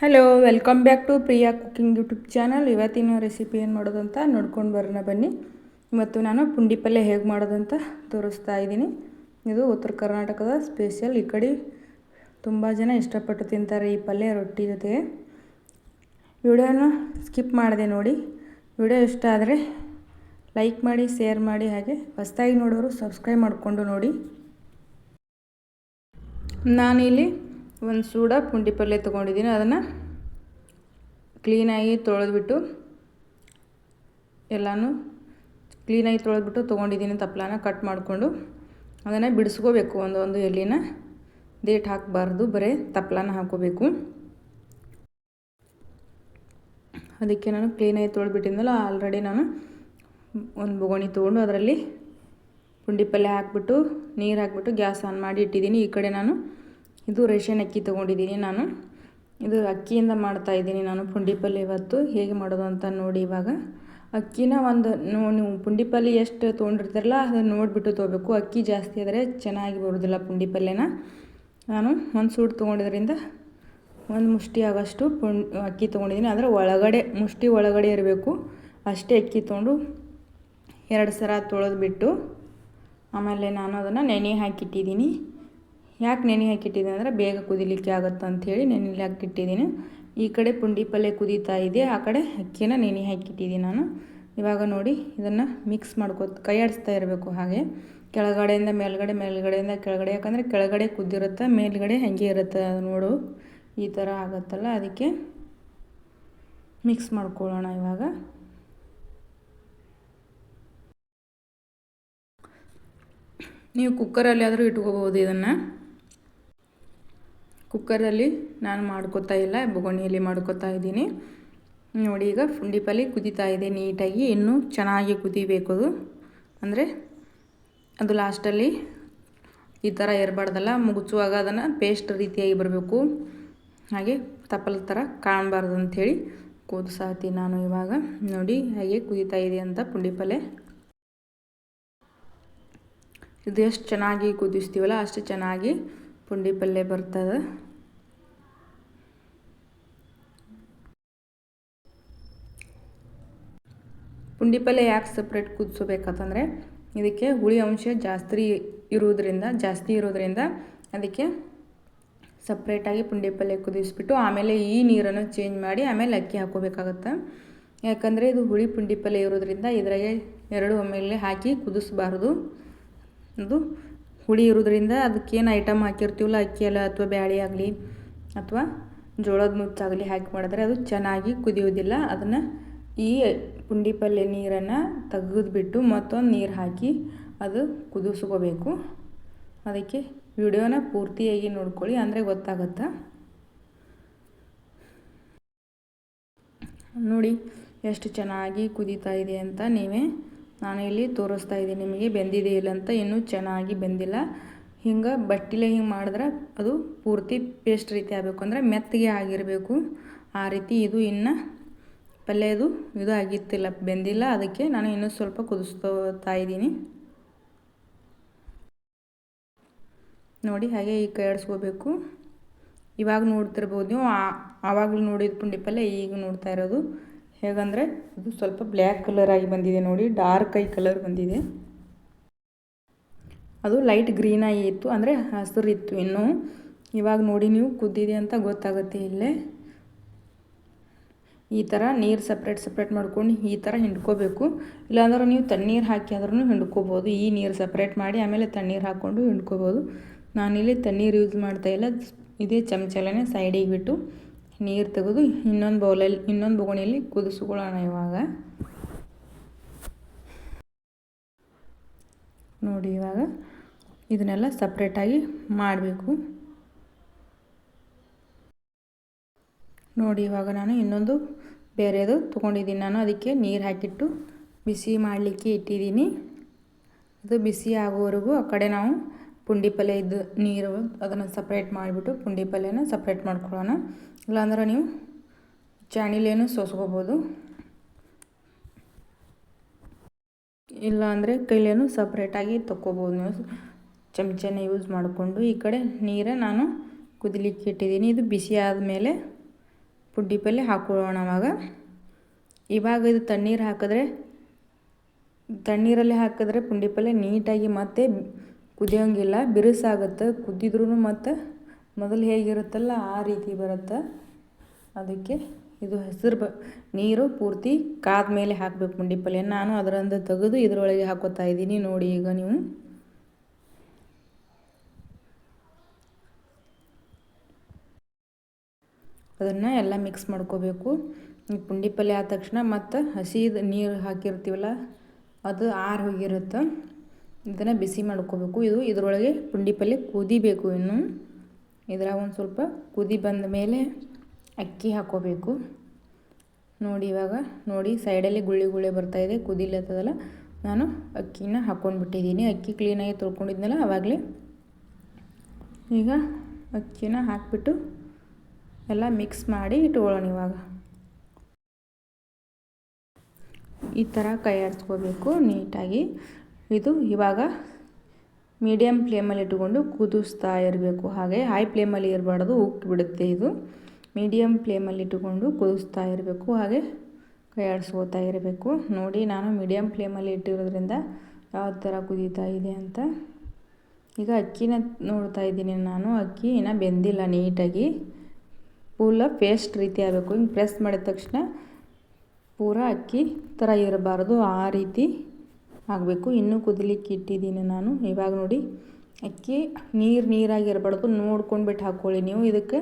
Hello welcome back to Priya cooking YouTube channel ಇವತ್ತಿನ recipe ಏನು ಮಾಡೋದು ಅಂತ ನೋಡ್ಕೊಂಡು ಬರೋಣ ಬನ್ನಿ. ಇವತ್ತು ನಾನು ಪುಂಡಿ ಪಲ್ಯ ಹೇಗೆ ಮಾಡೋದಂತ ತೋರಿಸ್ತಾ ಇದ್ದೀನಿ. ಇದು ಉತ್ತರ ಕರ್ನಾಟಕದ ಸ್ಪೆಷಲ್ ಈ ಕಡೆ ತುಂಬ ಜನ ಇಷ್ಟಪಟ್ಟು ತಿಂತಾರೆ ಈ ಪಲ್ಯ ರೊಟ್ಟಿ ಜೊತೆಗೆ. ವಿಡಿಯೋನ ಸ್ಕಿಪ್ ಮಾಡಿದೆ ನೋಡಿ. ವಿಡಿಯೋ ಇಷ್ಟ ಆದರೆ ಲೈಕ್ ಮಾಡಿ ಶೇರ್ ಮಾಡಿ, ಹಾಗೆ ಹೊಸದಾಗಿ ನೋಡೋರು ಸಬ್ಸ್ಕ್ರೈಬ್ ಮಾಡಿಕೊಂಡು ನೋಡಿ. ನಾನಿಲ್ಲಿ ಒಂದು ಸೂಡ ಪುಂಡಿ ಪಲ್ಯ ತೊಗೊಂಡಿದ್ದೀನಿ. ಅದನ್ನು ಕ್ಲೀನಾಗಿ ತೊಳೆದ್ಬಿಟ್ಟು ಎಲ್ಲನೂ ಕ್ಲೀನಾಗಿ ತೊಳೆದ್ಬಿಟ್ಟು ತೊಗೊಂಡಿದ್ದೀನಿ ತಪ್ಪಲಾನ ಕಟ್ ಮಾಡಿಕೊಂಡು. ಅದನ್ನು ಬಿಡಿಸ್ಕೋಬೇಕು. ಒಂದೊಂದು ಎಲ್ಲಿನ ದೇಟ್ ಹಾಕಬಾರ್ದು. ಬರೀ ತಪ್ಪಲಾನ ಹಾಕೋಬೇಕು. ಅದಕ್ಕೆ ನಾನು ಕ್ಲೀನಾಗಿ ತೊಳೆದ್ಬಿಟ್ಟಿದ್ದಲ್ಲ ಆಲ್ರೆಡಿ ನಾನು ಒಂದು ಬೊಗಣಿ ತೊಗೊಂಡು ಅದರಲ್ಲಿ ಪುಂಡಿ ಪಲ್ಯ ಹಾಕ್ಬಿಟ್ಟು, ನೀರು ಹಾಕ್ಬಿಟ್ಟು ಗ್ಯಾಸ್ ಆನ್ ಮಾಡಿ ಇಟ್ಟಿದ್ದೀನಿ. ಈ ಕಡೆ ನಾನು ಇದು ರೇಷನ್ ಅಕ್ಕಿ ತೊಗೊಂಡಿದ್ದೀನಿ ನಾನು. ಇದು ಅಕ್ಕಿಯಿಂದ ಮಾಡ್ತಾ ಇದ್ದೀನಿ ನಾನು ಪುಂಡಿ ಪಲ್ಯ ಇವತ್ತು. ಹೇಗೆ ಮಾಡೋದು ಅಂತ ನೋಡಿ ಇವಾಗ. ಅಕ್ಕಿನ ಒಂದು ನೀವು ಪುಂಡಿ ಪಲ್ಯ ಎಷ್ಟು ತೊಗೊಂಡಿರ್ತಾರಲ್ಲ ಅದನ್ನು ನೋಡಿಬಿಟ್ಟು ತೊಗೋಬೇಕು. ಅಕ್ಕಿ ಜಾಸ್ತಿ ಆದರೆ ಚೆನ್ನಾಗಿ ಬರೋದಿಲ್ಲ ಪುಂಡಿ ಪಲ್ಯನ ನಾನು ಒಂದು ಸೂಟ್ ತೊಗೊಂಡಿದ್ರಿಂದ ಒಂದು ಮುಷ್ಟಿ ಆಗೋಷ್ಟು ಅಕ್ಕಿ ತೊಗೊಂಡಿದ್ದೀನಿ. ಅಂದರೆ ಒಳಗಡೆ, ಮುಷ್ಟಿ ಒಳಗಡೆ ಇರಬೇಕು. ಅಷ್ಟೇ ಅಕ್ಕಿ ತೊಗೊಂಡು ಎರಡು ಸರ ತೊಳೆದ್ಬಿಟ್ಟು ಆಮೇಲೆ ನಾನು ಅದನ್ನು ನೆನೆ ಹಾಕಿಟ್ಟಿದ್ದೀನಿ. ಯಾಕೆ ನೆನೆ ಹಾಕಿಟ್ಟಿದ್ದೀನಿ ಅಂದರೆ ಬೇಗ ಕುದಿಲಿಕ್ಕೆ ಆಗುತ್ತೆ ಅಂಥೇಳಿ ನೆನೆ ಹಾಕಿಟ್ಟಿದ್ದೀನಿ. ಈ ಕಡೆ ಪುಂಡಿ ಪಲ್ಯ ಕುದೀತಾ ಇದೆ, ಆ ಕಡೆ ಅಕ್ಕಿನ ನೆನೆ ಹಾಕಿಟ್ಟಿದ್ದೀನಿ ನಾನು. ಇವಾಗ ನೋಡಿ, ಇದನ್ನು ಮಿಕ್ಸ್ ಮಾಡ್ಕೋ ಕೈಯಾಡಿಸ್ತಾ ಇರಬೇಕು ಹಾಗೆ. ಕೆಳಗಡೆಯಿಂದ ಮೇಲ್ಗಡೆ, ಮೇಲ್ಗಡೆಯಿಂದ ಕೆಳಗಡೆ, ಯಾಕಂದರೆ ಕೆಳಗಡೆ ಕುದ್ದಿರುತ್ತೆ ಮೇಲ್ಗಡೆ ಹಾಗೆ ಇರುತ್ತೆ ನೋಡು. ಈ ಥರ ಆಗುತ್ತಲ್ಲ, ಅದಕ್ಕೆ ಮಿಕ್ಸ್ ಮಾಡ್ಕೊಳ್ಳೋಣ ಇವಾಗ. ನೀವು ಕುಕ್ಕರಲ್ಲಿ ಆದರೂ ಇಟ್ಕೋಬೋದು ಇದನ್ನು. ಕುಕ್ಕರಲ್ಲಿ ನಾನು ಮಾಡ್ಕೋತಾ ಇಲ್ಲ, ಬೊಗಣಿಯಲ್ಲಿ ಮಾಡ್ಕೋತಾ ಇದ್ದೀನಿ. ನೋಡಿ ಈಗ ಪುಂಡಿ ಪಲ್ಯ ಕುದೀತಾ ಇದೆ ನೀಟಾಗಿ. ಇನ್ನೂ ಚೆನ್ನಾಗಿ ಕುದಿಬೇಕು ಅದು. ಅಂದರೆ ಅದು ಲಾಸ್ಟಲ್ಲಿ ಈ ಥರ ಇರಬಾರ್ದಲ್ಲ ಮುಗಿಸುವಾಗ ಅದನ್ನು ಪೇಸ್ಟ್ ರೀತಿಯಾಗಿ ಬರಬೇಕು. ಹಾಗೆ ತಪ್ಪಲ ಥರ ಕಾಣಬಾರ್ದು ಅಂಥೇಳಿ ಕೂದಿಸಾತಿ ನಾನು ಇವಾಗ. ನೋಡಿ ಹಾಗೆ ಕುದೀತಾ ಇದೆ ಅಂತ ಪುಂಡಿ ಪಲ್ಯ ಇದು ಎಷ್ಟು ಚೆನ್ನಾಗಿ ಕುದಿಸ್ತೀವಲ್ಲ ಅಷ್ಟು ಚೆನ್ನಾಗಿ ಪುಂಡಿ ಪಲ್ಯ ಬರ್ತದೆ. ಪುಂಡಿ ಪಲ್ಯ ಯಾಕೆ ಸಪ್ರೇಟ್ ಕುದಿಸ್ಬೇಕಂತಂದರೆ ಇದಕ್ಕೆ ಹುಳಿ ಅಂಶ ಜಾಸ್ತಿ ಇರೋದ್ರಿಂದ ಜಾಸ್ತಿ ಇರೋದ್ರಿಂದ ಅದಕ್ಕೆ ಸಪ್ರೇಟಾಗಿ ಪುಂಡಿ ಪಲ್ಯ ಕುದಿಸ್ಬಿಟ್ಟು ಆಮೇಲೆ ಈ ನೀರನ್ನು ಚೇಂಜ್ ಮಾಡಿ ಆಮೇಲೆ ಅಕ್ಕಿ ಹಾಕೋಬೇಕಾಗತ್ತೆ ಯಾಕಂದರೆ ಇದು ಹುಳಿ ಪುಂಡಿ ಪಲ್ಯ ಇರೋದ್ರಿಂದ ಇದರಾಗೆ ಎರಡು ಒಮ್ಮೆಲೆ ಹಾಕಿ ಕುದಿಸ್ಬಾರ್ದು. ಅದು ಹುಳಿ ಇರೋದ್ರಿಂದ ಅದಕ್ಕೇನು ಐಟಮ್ ಹಾಕಿರ್ತೀವಲ್ಲ, ಅಕ್ಕಿ ಎಲ್ಲ ಅಥವಾ ಬ್ಯಾಳೆ ಆಗಲಿ ಅಥವಾ ಜೋಳದ ಮುಚ್ಚಾಗಲಿ ಹಾಕಿ ಮಾಡಿದ್ರೆ ಅದು ಚೆನ್ನಾಗಿ ಕುದಿಯೋದಿಲ್ಲ ಅದನ್ನು ಈ ಪುಂಡಿ ಪಲ್ಯ ನೀರನ್ನು ತೆಗೆದುಬಿಟ್ಟು ಮತ್ತೊಂದು ನೀರು ಹಾಕಿ ಅದು ಕುದಿಸ್ಕೋಬೇಕು. ಅದಕ್ಕೆ ವಿಡಿಯೋನ ಪೂರ್ತಿಯಾಗಿ ನೋಡ್ಕೊಳ್ಳಿ, ಅಂದರೆ ಗೊತ್ತಾಗುತ್ತೆ? ನೋಡಿ, ಎಷ್ಟು ಚೆನ್ನಾಗಿ ಕುದೀತಾ ಇದೆ ಅಂತ ನೀವೇ ನಾನು ಇಲ್ಲಿ ತೋರಿಸ್ತಾ ಇದ್ದೀನಿ. ನಿಮಗೆ ಬೆಂದಿದೆ ಇಲ್ಲ ಅಂತ ಇನ್ನೂ ಚೆನ್ನಾಗಿ ಬೆಂದಿಲ್ಲ. ಹಿಂಗೆ ಬಟ್ಟಿಲೆ ಹಿಂಗೆ ಮಾಡಿದ್ರೆ ಅದು ಪೂರ್ತಿ ಪೇಸ್ಟ್ ರೀತಿ ಆಗಬೇಕು. ಅಂದರೆ ಮೆತ್ತಗೆ ಆಗಿರಬೇಕು. ಆ ರೀತಿ ಇದು ಇನ್ನು ಪಲ್ಯ ಇದು ಆಗಿತ್ತಿಲ್ಲ, ಬೆಂದಿಲ್ಲ. ಅದಕ್ಕೆ ನಾನು ಇನ್ನೂ ಸ್ವಲ್ಪ ಕುದಿಸ್ತಾ ಇದ್ದೀನಿ. ನೋಡಿ, ಹಾಗೆ ಈಗ ಕೈ ಆಡಿಸ್ಕೋಬೇಕು ಇವಾಗ ನೋಡ್ತಿರ್ಬೋದು ನೀವು. ಆವಾಗಲೂ ನೋಡಿದ ಪುಂಡಿ ಪಲ್ಯ ಈಗ ನೋಡ್ತಾ ಇರೋದು. ಹೇಗಂದರೆ ಇದು ಸ್ವಲ್ಪ ಬ್ಲ್ಯಾಕ್ ಕಲರ್ ಆಗಿ ಬಂದಿದೆ ನೋಡಿ. ಡಾರ್ಕ್ ಐ ಕಲರ್ ಬಂದಿದೆ. ಅದು ಲೈಟ್ ಗ್ರೀನ್ ಆಗಿ ಇತ್ತು. ಅಂದರೆ ಹಸಿರು ಇತ್ತು ಇನ್ನೂ. ಇವಾಗ ನೋಡಿ, ನೀವು ಕುದ್ದಿದೆ ಅಂತ ಗೊತ್ತಾಗುತ್ತೆ ಇಲ್ಲೇ. ಈ ಥರ ನೀರು ಸಪ್ರೇಟ್ ಸಪ್ರೇಟ್ ಮಾಡ್ಕೊಂಡು ಈ ಥರ ಹಿಂಡ್ಕೋಬೇಕು. ಇಲ್ಲಾಂದ್ರೆ ನೀವು ತಣ್ಣೀರು ಹಾಕಿ ಆದ್ರೂ ಹಿಂಡ್ಕೋಬೋದು. ಈ ನೀರು ಸಪ್ರೇಟ್ ಮಾಡಿ ಆಮೇಲೆ ತಣ್ಣೀರು ಹಾಕ್ಕೊಂಡು ಹಿಂಡ್ಕೋಬೋದು. ನಾನಿಲ್ಲಿ ತಣ್ಣೀರು ಯೂಸ್ ಮಾಡ್ತಾ ಇಲ್ಲ. ಇದೇ ಚಮಚಲೇ ಸೈಡಿಗೆ ಬಿಟ್ಟು ನೀರು ತೆಗೆದು ಇನ್ನೊಂದು ಬೌಲಲ್ಲಿ ಇನ್ನೊಂದು ಬೊಗಣಿಯಲ್ಲಿ ಕುದಿಸ್ಕೊಳ್ಳೋಣ ಇವಾಗ. ನೋಡಿ ಇವಾಗ ಇದನ್ನೆಲ್ಲ ಸಪ್ರೇಟಾಗಿ ಮಾಡಬೇಕು. ನೋಡಿ, ಇವಾಗ ನಾನು ಇನ್ನೊಂದು ಬೇರೆದು ತೊಗೊಂಡಿದ್ದೀನಿ. ನಾನು ಅದಕ್ಕೆ ನೀರು ಹಾಕಿಟ್ಟು ಬಿಸಿ ಮಾಡಲಿಕ್ಕೆ ಇಟ್ಟಿದ್ದೀನಿ. ಅದು ಬಿಸಿ ಆಗೋವರೆಗೂ ಆ ಕಡೆ ನಾವು ಪುಂಡಿ ಪಲ್ಯ ಇದ್ದು ನೀರು ಅದನ್ನು ಸಪ್ರೇಟ್ ಮಾಡಿಬಿಟ್ಟು ಪುಂಡಿ ಪಲ್ಯನ ಸಪ್ರೇಟ್ ಮಾಡ್ಕೊಳ್ಳೋಣ. ಇಲ್ಲಾಂದ್ರೆ ನೀವು ಚಾಣಿಲೇನು ಸೋಸ್ಕೋಬೋದು. ಇಲ್ಲಾಂದರೆ ಕೈಲೇನು ಸಪ್ರೇಟಾಗಿ ತೊಗೋಬೋದು ನೀವು. ಚಮಚನ ಯೂಸ್ ಮಾಡಿಕೊಂಡು ಈ ಕಡೆ ನೀರೇ ನಾನು ಕುದಿಲಿಕ್ಕೆ ಇಟ್ಟಿದ್ದೀನಿ. ಇದು ಬಿಸಿ ಆದಮೇಲೆ ಪುಂಡಿ ಪಲ್ಯ ಹಾಕೊಳ್ಳೋಣ ಅವಾಗ. ಇವಾಗ ಇದು ತಣ್ಣೀರು ಹಾಕಿದ್ರೆ, ತಣ್ಣೀರಲ್ಲಿ ಹಾಕಿದ್ರೆ ಪುಂಡಿ ಪಲ್ಯ ನೀಟಾಗಿ ಮತ್ತೆ ಕುದಿಯೋಂಗಿಲ್ಲ, ಬಿರುಸಾಗುತ್ತೆ. ಕುದ್ದಿದ್ರೂ ಮತ್ತು ಮೊದಲು ಹೇಗಿರುತ್ತಲ್ಲ ಆ ರೀತಿ ಬರುತ್ತೆ. ಅದಕ್ಕೆ ಇದು ಹೆಸರು ಬ, ನೀರು ಪೂರ್ತಿ ಕಾದ ಮೇಲೆ ಹಾಕಬೇಕು ಪುಂಡಿ ಪಲ್ಯ ನಾನು ಅದರಿಂದ ತೆಗೆದು ಇದರೊಳಗೆ ಹಾಕೋತಾ ಇದ್ದೀನಿ ನೋಡಿ ಈಗ ನೀವು. ಅದನ್ನು ಎಲ್ಲ ಮಿಕ್ಸ್ ಮಾಡ್ಕೋಬೇಕು. ಪುಂಡಿ ಪಲ್ಯ ಆದ ತಕ್ಷಣ ಮತ್ತು ಹಸಿದು ನೀರು ಹಾಕಿರ್ತೀವಲ್ಲ, ಅದು ಆರು ಹೋಗಿರುತ್ತೆ. ಇದನ್ನು ಬಿಸಿ ಮಾಡ್ಕೋಬೇಕು. ಇದು ಇದರೊಳಗೆ ಪುಂಡಿ ಪಲ್ಯ ಕುದಿಬೇಕು ಇನ್ನು. ಇದ್ರಾಗ ಒಂದು ಸ್ವಲ್ಪ ಕುದಿ ಬಂದ ಮೇಲೆ ಅಕ್ಕಿ ಹಾಕೋಬೇಕು. ನೋಡಿ ಇವಾಗ, ನೋಡಿ ಸೈಡಲ್ಲಿ ಗುಳ್ಳಿ ಗುಳ್ಳಿ ಬರ್ತಾಯಿದೆ ಕುದಿಲತ್ತದಲ್ಲ. ನಾನು ಅಕ್ಕಿನ ಹಾಕ್ಕೊಂಡ್ಬಿಟ್ಟಿದ್ದೀನಿ ಅಕ್ಕಿ ಕ್ಲೀನಾಗಿ ತೊಳ್ಕೊಂಡಿದ್ನಲ್ಲ ಆವಾಗಲೇ ಈಗ ಅಕ್ಕಿನ ಹಾಕಿಬಿಟ್ಟು ಎಲ್ಲ ಮಿಕ್ಸ್ ಮಾಡಿ ಇಟ್ಕೊಳ್ಳೋಣ ಇವಾಗ. ಈ ಥರ ಕೈ ಆಡಿಸ್ಕೋಬೇಕು ನೀಟಾಗಿ. ಇದು ಇವಾಗ ಮೀಡಿಯಮ್ ಫ್ಲೇಮಲ್ಲಿ ಇಟ್ಕೊಂಡು ಕುದಿಸ್ತಾ ಇರಬೇಕು. ಹಾಗೆ ಹೈ ಫ್ಲೇಮಲ್ಲಿ ಇರಬಾರ್ದು, ಉಕ್ಕಿ ಬಿಡುತ್ತೆ ಇದು. ಮೀಡಿಯಮ್ ಫ್ಲೇಮಲ್ಲಿ ಇಟ್ಟುಕೊಂಡು ಕುದಿಸ್ತಾ ಇರಬೇಕು. ಹಾಗೆ ಕೈ ಆಡಿಸ್ಕೋತಾ ಇರಬೇಕು. ನೋಡಿ, ನಾನು ಮೀಡಿಯಮ್ ಫ್ಲೇಮಲ್ಲಿ ಇಟ್ಟಿರೋದ್ರಿಂದ ಯಾವ ಥರ ಕುದೀತಾ ಇದೆ ಅಂತ. ಈಗ ಅಕ್ಕಿನ ನೋಡ್ತಾ ಇದ್ದೀನಿ ನಾನು. ಅಕ್ಕಿ ಇನ್ನೂ ಬೆಂದಿಲ್ಲ ನೀಟಾಗಿ. ಫುಲ್ಲ ಪೇಸ್ಟ್ ರೀತಿ ಆಗಬೇಕು. ಹಿಂಗೆ ಪ್ರೆಸ್ ಮಾಡಿದ ತಕ್ಷಣ ಪೂರ ಅಕ್ಕಿ ಥರ ಇರಬಾರ್ದು. ಆ ರೀತಿ ಆಗಬೇಕು. ಇನ್ನೂ ಕುದಲಿಕ್ಕೆ ಇಟ್ಟಿದ್ದೀನಿ ನಾನು. ಇವಾಗ ನೋಡಿ, ಅಕ್ಕಿ ನೀರು ನೀರಾಗಿರಬಾರ್ದು ನೋಡ್ಕೊಂಡ್ಬಿಟ್ಟು ಹಾಕ್ಕೊಳ್ಳಿ ನೀವು. ಇದಕ್ಕೆ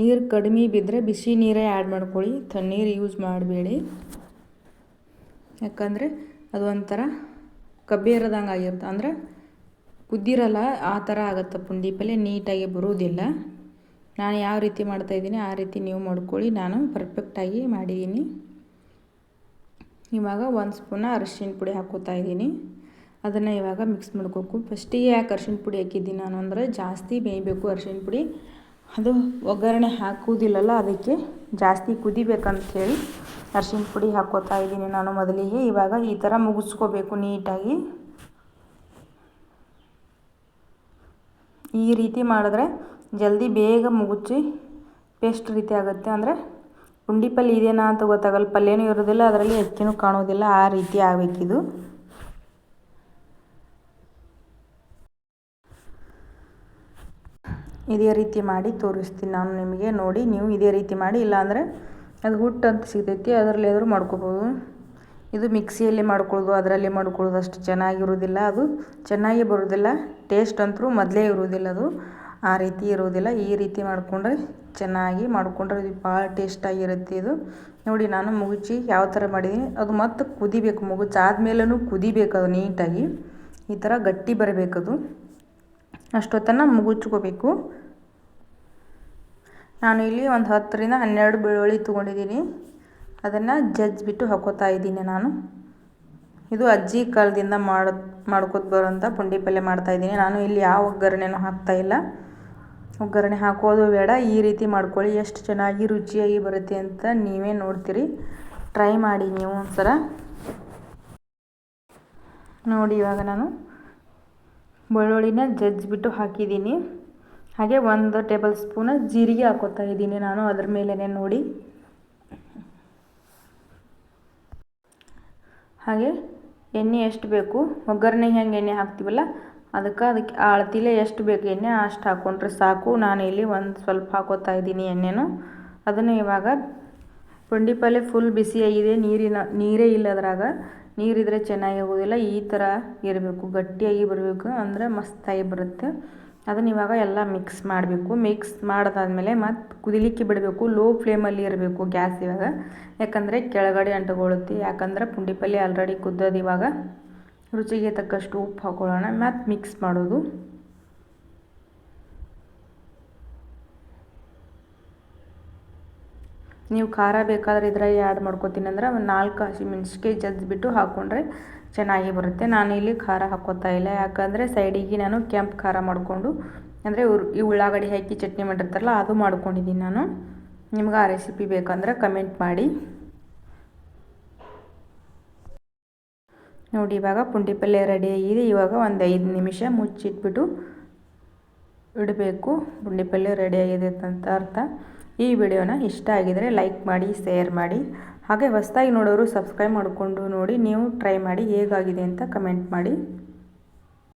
ನೀರು ಕಡಿಮೆ ಬಿದ್ದರೆ ಬಿಸಿ ನೀರೇ ಆ್ಯಡ್ ಮಾಡ್ಕೊಳ್ಳಿ. ತಣ್ಣೀರು ಯೂಸ್ ಮಾಡಬೇಡಿ. ಯಾಕಂದರೆ ಅದು ಒಂಥರ ಕಬ್ಬಿ ಇರದಂಗೆ ಆಗಿರುತ್ತೆ. ಅಂದರೆ ಕುದ್ದಿರಲ್ಲ ಆ ಥರ ಆಗುತ್ತೆ. ಪುಂಡಿ ಪಲ್ಯ ನೀಟಾಗಿ ಬರುವುದಿಲ್ಲ ನಾನು ಯಾವ ರೀತಿ ಮಾಡ್ತಾ ಇದ್ದೀನಿ ಆ ರೀತಿ ನೀವು ಮಾಡ್ಕೊಳ್ಳಿ. ನಾನು ಪರ್ಫೆಕ್ಟಾಗಿ ಮಾಡಿದ್ದೀನಿ. ಇವಾಗ ಒಂದು ಸ್ಪೂನ ಅರಿಶಿನ ಪುಡಿ ಹಾಕೋತಾ ಇದ್ದೀನಿ. ಅದನ್ನು ಇವಾಗ ಮಿಕ್ಸ್ ಮಾಡ್ಕೋಬೇಕು ಫಸ್ಟಿಗೆ ಯಾಕೆ ಅರಿಶಿನ ಪುಡಿ ಹಾಕಿದ್ದೀನಿ ನಾನು ಅಂದರೆ ಜಾಸ್ತಿ ಬೇಯಬೇಕು ಅರಿಶಿನ ಪುಡಿ. ಅದು ಒಗ್ಗರಣೆ ಹಾಕುವುದಿಲ್ಲಲ್ಲ ಅದಕ್ಕೆ ಜಾಸ್ತಿ ಕುದಿಬೇಕಂತ ಹೇಳಿ ಅರ್ಶಿಣ ಪುಡಿ ಹಾಕೋತಾ ಇದ್ದೀನಿ ನಾನು ಮೊದಲಿಗೆ. ಇವಾಗ ಈ ಥರ ಮುಗಿಸ್ಕೋಬೇಕು ನೀಟಾಗಿ. ಈ ರೀತಿ ಮಾಡಿದ್ರೆ ಜಲ್ದಿ ಬೇಗ ಮುಗುಚಿ ಪೇಸ್ಟ್ ರೀತಿ ಆಗುತ್ತೆ. ಅಂದರೆ ಪುಂಡಿ ಪಲ್ಯ ಇದೇನಾ ಅಂತ ಗೊತ್ತಾಗಲ್ಲ, ಪಲ್ಯನೂ ಇರೋದಿಲ್ಲ, ಅದರಲ್ಲಿ ಅಕ್ಕಿನೂ ಕಾಣೋದಿಲ್ಲ ಆ ರೀತಿ ಆಗಬೇಕಿದು ಇದೇ. ರೀತಿ ಮಾಡಿ ತೋರಿಸ್ತೀನಿ ನಾನು ನಿಮಗೆ, ನೋಡಿ ನೀವು ಇದೇ ರೀತಿ ಮಾಡಿ, ಇಲ್ಲಾಂದರೆ ಅದು ಹುಟ್ಟು ಅಂತ ಸಿಗ್ತೈತಿ, ಅದರಲ್ಲಿ ಆದರೂ ಮಾಡ್ಕೋಬೋದು. ಇದು ಮಿಕ್ಸಿಯಲ್ಲಿ ಮಾಡ್ಕೊಳ್ಳೋದು, ಅದರಲ್ಲಿ ಮಾಡ್ಕೊಳ್ಳೋದು ಅಷ್ಟು ಚೆನ್ನಾಗಿರೋದಿಲ್ಲ ಅದು ಚೆನ್ನಾಗಿ ಬರೋದಿಲ್ಲ ಟೇಸ್ಟ್ ಅಂತೂ ಮೊದಲೇ ಇರೋದಿಲ್ಲ ಅದು. ಆ ರೀತಿ ಇರೋದಿಲ್ಲ ಈ ರೀತಿ ಮಾಡಿಕೊಂಡ್ರೆ ಚೆನ್ನಾಗಿ ಮಾಡಿಕೊಂಡ್ರೆ ಇದು ಭಾಳ ಟೇಸ್ಟಾಗಿರುತ್ತೆ ಇದು. ನೋಡಿ, ನಾನು ಮುಗುಚಿ ಯಾವ ಥರ ಮಾಡಿದ್ದೀನಿ. ಅದು ಮತ್ತೆ ಕುದಿಬೇಕು. ಮುಗುಚಾದ್ಮೇಲೂ ಕುದಿಬೇಕು ಅದು ನೀಟಾಗಿ. ಈ ಥರ ಗಟ್ಟಿ ಬರಬೇಕದು. ಅಷ್ಟೊತ್ತನ್ನು ಮುಗುಚ್ಕೋಬೇಕು. ನಾನು ಇಲ್ಲಿ ಒಂದು ಹತ್ತರಿಂದ ಹನ್ನೆರಡು ಬೆಳ್ಳುಳ್ಳಿ ತೊಗೊಂಡಿದ್ದೀನಿ. ಅದನ್ನು ಜಜ್ಜಿಬಿಟ್ಟು ಹಾಕೋತಾ ಇದ್ದೀನಿ ನಾನು. ಇದು ಅಜ್ಜಿ ಕಾಲದಿಂದ ಮಾಡ, ಮಾಡ್ಕೋತ ಬರೋಂಥ ಪುಂಡಿ ಪಲ್ಯ ಮಾಡ್ತಾಯಿದ್ದೀನಿ ನಾನು ಇಲ್ಲಿ ಯಾವ ಒಗ್ಗರಣೆನೂ ಹಾಕ್ತಾಯಿಲ್ಲ ಒಗ್ಗರಣೆ ಹಾಕೋದು ಬೇಡ. ಈ ರೀತಿ ಮಾಡ್ಕೊಳ್ಳಿ. ಎಷ್ಟು ಚೆನ್ನಾಗಿ ರುಚಿಯಾಗಿ ಬರುತ್ತೆ ಅಂತ ನೀವೇ ನೋಡ್ತೀರಿ. ಟ್ರೈ ಮಾಡಿ ನೀವು ಒಂದ್ಸಲ. ನೋಡಿ, ಇವಾಗ ನಾನು ಬೆಳ್ಳುಳ್ಳಿನ ಜಜ್ಜಿಬಿಟ್ಟು ಹಾಕಿದ್ದೀನಿ. ಹಾಗೆ ಒಂದು ಟೇಬಲ್ ಸ್ಪೂನ ಜೀರಿಗೆ ಹಾಕೋತಾ ಇದ್ದೀನಿ ನಾನು ಅದ್ರ ಮೇಲೇ ನೋಡಿ. ಹಾಗೆ ಎಣ್ಣೆ ಎಷ್ಟು ಬೇಕು? ಒಗ್ಗರಣೆ ಹೆಂಗೆ ಎಣ್ಣೆ ಹಾಕ್ತೀವಲ್ಲ ಅದಕ್ಕೆ ಅದಕ್ಕೆ ಅಳತಿಲೆ ಎಷ್ಟು ಬೇಕು ಎಣ್ಣೆ ಅಷ್ಟು ಹಾಕ್ಕೊಂಡ್ರೆ ಸಾಕು. ನಾನು ಇಲ್ಲಿ ಒಂದು ಸ್ವಲ್ಪ ಹಾಕೋತಾ ಇದ್ದೀನಿ ಎಣ್ಣೆನು. ಅದನ್ನು ಇವಾಗ ಪುಂಡಿ ಪಲ್ಯ ಫುಲ್ ಬಿಸಿಯಾಗಿದೆ ನೀರಿನ, ನೀರೇ ಇಲ್ಲ ಅದ್ರಾಗ ನೀರಿದ್ರೆ ಚೆನ್ನಾಗಿ ಆಗೋದಿಲ್ಲ. ಈ ಥರ ಇರಬೇಕು. ಗಟ್ಟಿಯಾಗಿ ಬರಬೇಕು ಅಂದರೆ ಮಸ್ತಾಗಿ ಬರುತ್ತೆ. ಅದನ್ನು ಇವಾಗ ಎಲ್ಲ ಮಿಕ್ಸ್ ಮಾಡಬೇಕು. ಮಿಕ್ಸ್ ಮಾಡಿದಾದ್ಮೇಲೆ ಮತ್ತು ಕುದಿಲಿಕ್ಕೆ ಬಿಡಬೇಕು. ಲೋ ಫ್ಲೇಮಲ್ಲಿ ಇರಬೇಕು ಗ್ಯಾಸ್ ಇವಾಗ. ಯಾಕಂದರೆ ಕೆಳಗಡೆ ಅಂಟುಕೊಳ್ಳುತ್ತೆ. ಯಾಕಂದ್ರೆ ಪುಂಡಿ ಪಲ್ಯ ಆಲ್ರೆಡಿ ಕುದ್ದೋದು ಇವಾಗ. ರುಚಿಗೆ ತಕ್ಕಷ್ಟು ಉಪ್ಪು ಹಾಕೊಳ್ಳೋಣ ಮತ್ತು ಮಿಕ್ಸ್ ಮಾಡೋದು. ನೀವು ಖಾರ ಬೇಕಾದ್ರೆ ಇದರಲ್ಲಿ ಆ್ಯಡ್ ಮಾಡ್ಕೋತೀನಿ ಅಂದರೆ ಒಂದು ನಾಲ್ಕು ಹಸಿಮೆಣ್ಸಿಕಾಯಿ ಜಜ್ಜಿಬಿಟ್ಟು ಹಾಕ್ಕೊಂಡ್ರೆ ಚೆನ್ನಾಗಿ ಬರುತ್ತೆ. ನಾನು ಇಲ್ಲಿ ಖಾರ ಹಾಕೋತಾ ಇಲ್ಲ. ಯಾಕಂದರೆ ಸೈಡಿಗೆ ನಾನು ಕೆಂಪು ಖಾರ ಮಾಡಿಕೊಂಡು, ಅಂದರೆ ಈ ಉಳ್ಳಾಗಡ್ಡಿ ಹಾಕಿ ಚಟ್ನಿ ಮಾಡಿರ್ತಾರಲ್ಲ, ಅದು ಮಾಡ್ಕೊಂಡಿದ್ದೀನಿ ನಾನು. ನಿಮ್ಗೆ ಆ ರೆಸಿಪಿ ಬೇಕಂದರೆ ಕಮೆಂಟ್ ಮಾಡಿ. ನೋಡಿ, ಇವಾಗ ಪುಂಡಿ ಪಲ್ಯ ರೆಡಿ ಆಗಿದೆ. ಇವಾಗ ಒಂದು ಐದು ನಿಮಿಷ ಮುಚ್ಚಿಟ್ಬಿಟ್ಟು ಇಡಬೇಕು. ಪುಂಡಿ ಪಲ್ಯ ರೆಡಿ ಆಗಿದೆ ಅಂತ ಅರ್ಥ. ಈ ವಿಡಿಯೋನ ಇಷ್ಟ ಆಗಿದರೆ ಲೈಕ್ ಮಾಡಿ ಶೇರ್ ಮಾಡಿ. ಹಾಗೆ ಹೊಸದಾಗಿ ನೋಡೋರು ಸಬ್ಸ್ಕ್ರೈಬ್ ಮಾಡಿಕೊಂಡು ನೋಡಿ. ನೀವು ಟ್ರೈ ಮಾಡಿ ಹೇಗಾಗಿದೆ ಅಂತ ಕಮೆಂಟ್ ಮಾಡಿ.